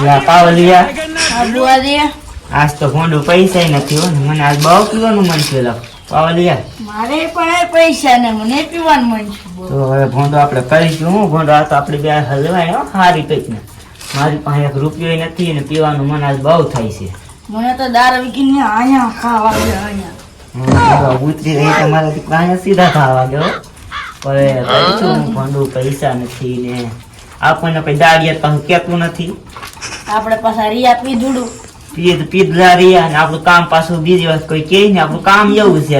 અલા પાવલિયા આ. બુઆજી આજ તો ગોંડું પૈસા નથી હો. મને આજ બહુ પીવાનું મન છે લા. પાવલિયા મારે પણ પૈસા ને મને પીવાનું મન છે તો હવે ભોંડો આપણે કરીશું હું? ભોંડો આ તો આપણે બે હલવાય હો સારી કંઈક મારી પાસે એક રૂપિયો નથી ને પીવાનું મન આજ બહુ થાય છે. મને તો દાર વિકીને અહીંયા ખાવા છે અહીંયા. ઉતરી રહી તમારાથી અહીંયા સીધા ખાવા ગયો પણ કરીશું ભોંડું પૈસા નથી ને. આપણને કોઈ દાડિયા પણ કેતું નથી. આપણે પાછા રિયા પીધુડું પીધ પીધલા રહ્યા ને આપણું કામ પાછું બીજી વાત કોઈ કે ને આપણું કામ એવું છે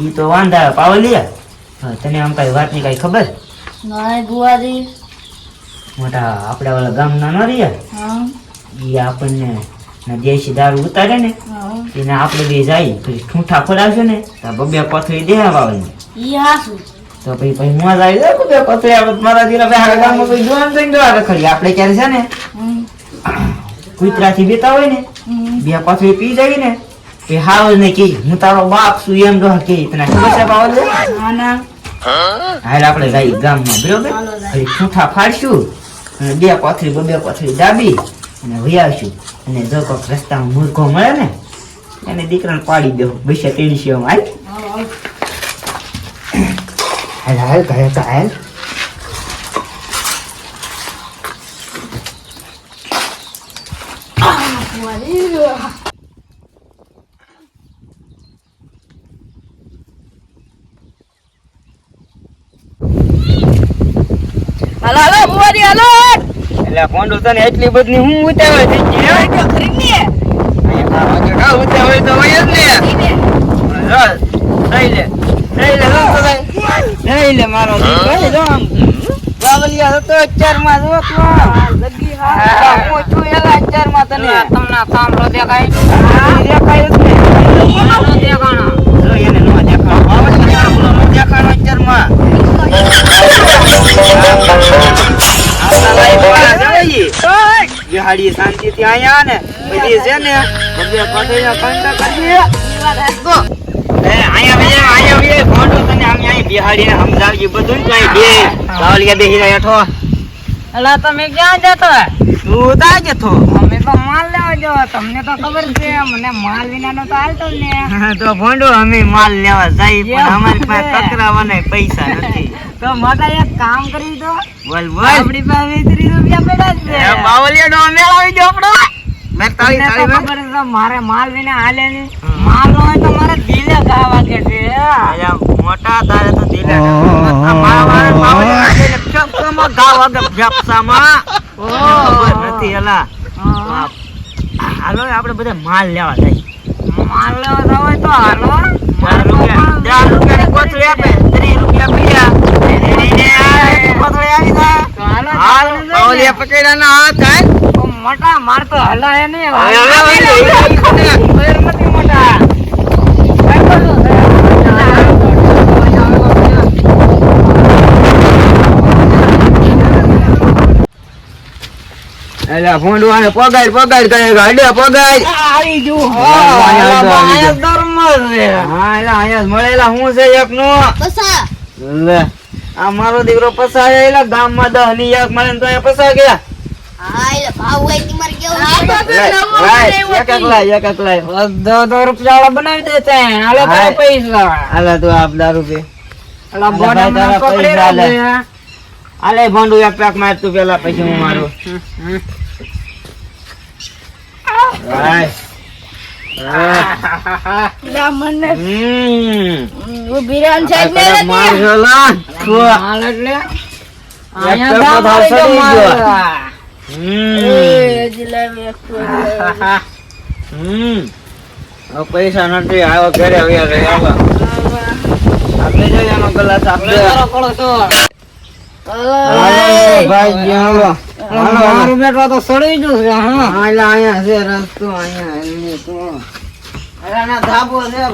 એ તો વાંધા પાવલિયા તને આમ કઈ વાતની કઈ ખબર? નાય બુવાજી મોટા આપણે વાળા ગામના ન રહ્યા એ આપણને ના દેશી દારૂ ઉતારે ને એને આપણે બે જાય પછી ઠૂંઠા ખોડાવશે ને બબ્યા બબે દેવા દે ને એ હાસું. તો પછી પછી મોજ આવી જાય પથરી આવે તો મારા દીરા બે હારા ગામમાં કોઈ જોવાનું થઈને જોવા રખડી આપણે ક્યારે છે ને કુતરાથી બેતા હોય ને બે પથરી પી જાય ને એ હાવ ને કે હું તારો બાપ છું એમ જો કે. તને ખબર છે ના. હાલ આપણે જઈએ ગામમાં બરોબર? જાય. પછી છૂઠા ફાડશું અને બે પથરી બે પથરી દાબી અને વહી અને જો કોઈક રસ્તામાં મૂર્ખો મળે ને એને દીકરાને પાડી દો બૈસા તેડી છે હાલ. હા, હાલ હાલ કહે તો હાલ હાલો બુઆજી હાલો એટલે કોંડો તને એટલી બધી હું ઉતાવળ થઈ ગઈ હોય તો ખરીદીએ. અહીંયા મારો કે ઉતાવળ તો હોય જ ને. ચાલ, લઈ લે લઈ લે લઈ. લઈ લે મારો લઈ લો આમ. બાવલિયા હતો અત્યારમાં જો લગી હા, હા. હું છું એલા અત્યારમાં તને. તમને કામરો દેખાય? દેખાય જ ને. દેખાણો. જો એને નો દેખાડો. બાવલિયા નો. આપણા લાઈફમાં જઈએ. બિહાડી શાંતિથી અહીંયા ને. પછી છે ને. બધે પટેલના કંટા કરીએ સમજાવજે બધું. જ બે બાવલિયા બેહી રહ્યા હેઠો અલા તમે ક્યાં જતા? તું તા જથો અમે તો માલ લેવા જવા. તમને તો ખબર છે મને માલ વિનાનો તો હાલતો ને તો ભોંડો અમે માલ લેવા જાય પણ અમારી પાસે છે. પૈસા નથી. તો મોટા એક કામ કરી દો. બોલ બોલ. આપણી પાસે રૂપિયા પડ્યા એ મેળાવી દો આપણો. મેં ખબર છે મારે માલ વિના હાલે નહીં. માલ હોય તો છે મોટા તારે તો દિલે મારા નથી એલા હાલો આપણે બધા માલ લેવા જાય. માલ લેવા જવો તો હાલો. ચાર રૂપિયા. ચાર રૂપિયાની કોથળી આપે. ત્રીસ રૂપિયા પીયા એને આ કોથળી આવી જાય. તો હાલો જઈએ. બાવલિયા હાથ મોટા માર તો હલાય નહીં હવે, હવે, હવે, હવે. ફેર નથી મોટા એટલે ભોંડું આને પગાડ પગાડ કરે ગાડે પગાડ આવી જો હા, આયા ધર્મ છે. હા એલા આયા મળેલા. હું છે એક નો લે. આ મારો દીકરો પસાય એટલે ગામમાં દહની એક મળે તો એ પસા ગયા. લાય, લાય, એક એક લાય, એક એક લાય. બધો તો રૂપિયા બનાવી દે છે. હાલે હા. તારા પૈસા. હાલે તું આપ દારૂ પી. અલા તારા પકડી પૈસા લે. રાખજે. હાલે ભોંડું એક પેક માર તું પેલા પછી હું મારું. પૈસા નથી આવ્યો ઘરે આવ્યા આપણે જોઈએ આપણે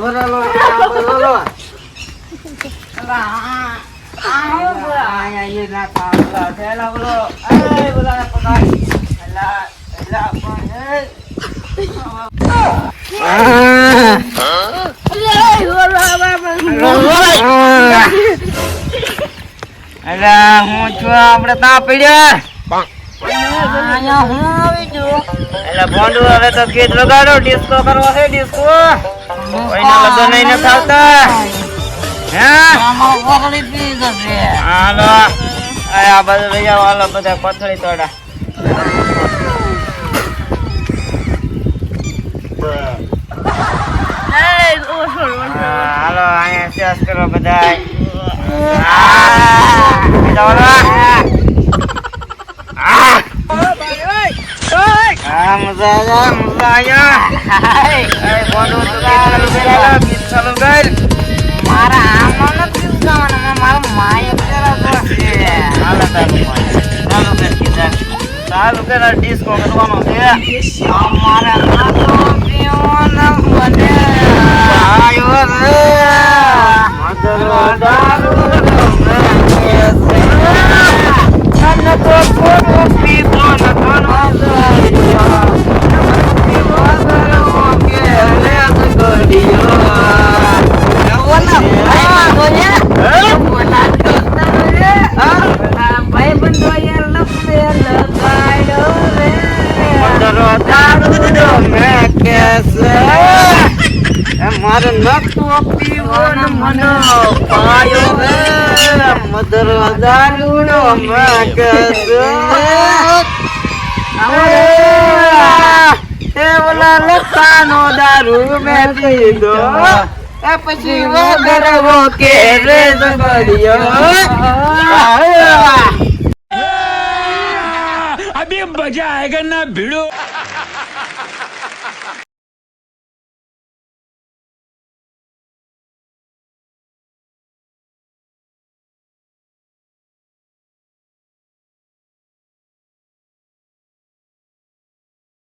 ભરેલો અહીંયા ભરેલો. અહીંયા એ નાખા, ઓલા થેલા બોલો. એ, બોલાને પકડ. એલા, એલા, પણ, એ. અરે હું છું આપણે ત્યાં પડ્યા. અહીંયા હું આવી ગયો? એટલે ભોંડુ હવે તો ગીત વગાડો ડિસ્કો કરવો છે ડિસ્કો. કોઈના લગ્ન નહીં આવતા હે? આમાં વગડી પી જશે. હાલો. આ બધા લઈ હાલો બધા કોથળી તોડા. હાલો અહીંયા શેષ કરો બધા હા મજા આવ્યા મજા આવ્યા એ બોલો તો ગીત ચાલુ કર ગીત ચાલુ કર મારા આમાં નથી ગાવાના મારા માય પેલા છે હાલો ચાલુ ચાલુ કર ગીત ચાલુ કર ડિસ્કો કરવાનો છે અમારા નાતો પીવાનો મને આયો રે મધરો દારૂ લખો પીવન મન પાયો રે મદર દારૂડો મગસ એ ઓલા લખાનો દારૂ મેં પીધો એ પછી વગરવો કે રે સબરિયો ભીડો.